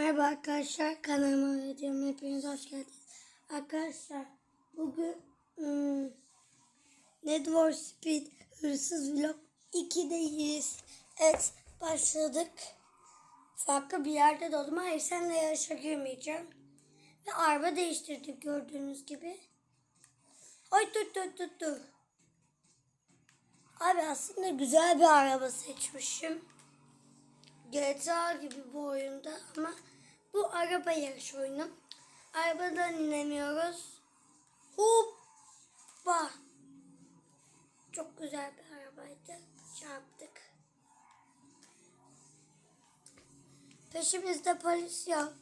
Merhaba arkadaşlar kanalıma videoma hepiniz hoş geldiniz. Arkadaşlar bugün hmm, Need Speed Hırsız Vlog 2'deyiz. Evet başladık. Farklı bir yerde doğdum. Hayır senle yarışa girmeyeceğim. Ve araba değiştirdik gördüğünüz gibi. Ay dur dur dur dur. Abi aslında güzel bir araba seçmişim. GTA gibi bu oyunda ama bu araba yarış oyunu. Arabadan inemiyoruz. Hoppa. Çok güzel bir arabaydı. Çarptık. Peşimizde polis yok.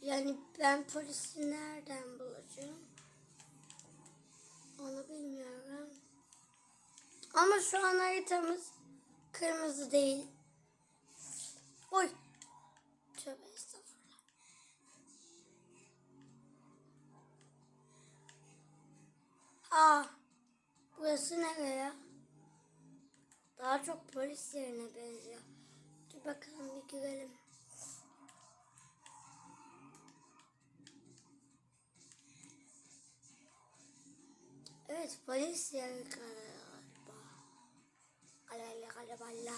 Yani ben polisi nereden bulacağım? Onu bilmiyorum. Ama şu an haritamız kırmızı değil. Aa. Burası nereye? Daha çok polis yerine benziyor. Dur bakalım bir girelim. Evet polis yeri galiba. Alala galiba.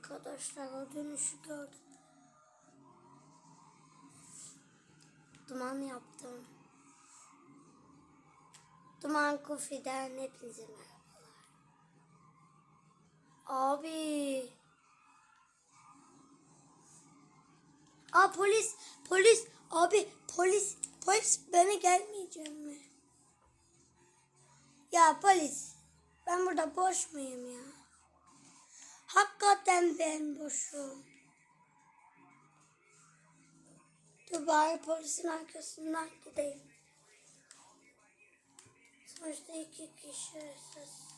Arkadaşlar o dönüşü gördüm. Duman yaptım. Duman Kofi'den hepinize merhabalar. Abi. Aa polis, polis, abi polis, polis bana gelmeyeceğim mi? Ya polis, ben burada boş muyum ya? Hakikaten ben boşum. Dur bari polisin arkasından gideyim. Sonuçta iki kişi hırsız.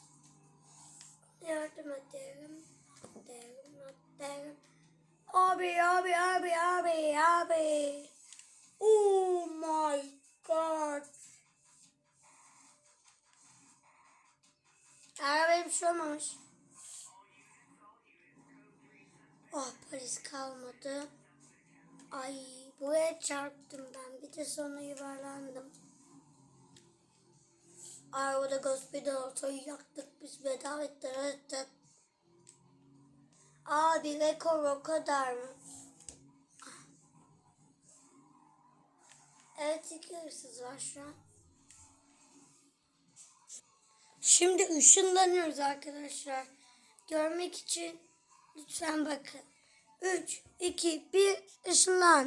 Yardım ederim. Ederim, ederim. Abi, abi, abi, abi, abi. Oh my god. Arabaya bir şey olmamış. Oh polis kalmadı. Ay buraya çarptım ben. Bir de sonra yuvarlandım. Ay o da gospel ortayı yaktık biz bedava ettirdik. Abi rekor o kadar mı? Evet iki hırsız var şu an. Şimdi ışınlanıyoruz arkadaşlar. Görmek için lütfen bakın. 3, 2, 1 ışınlan.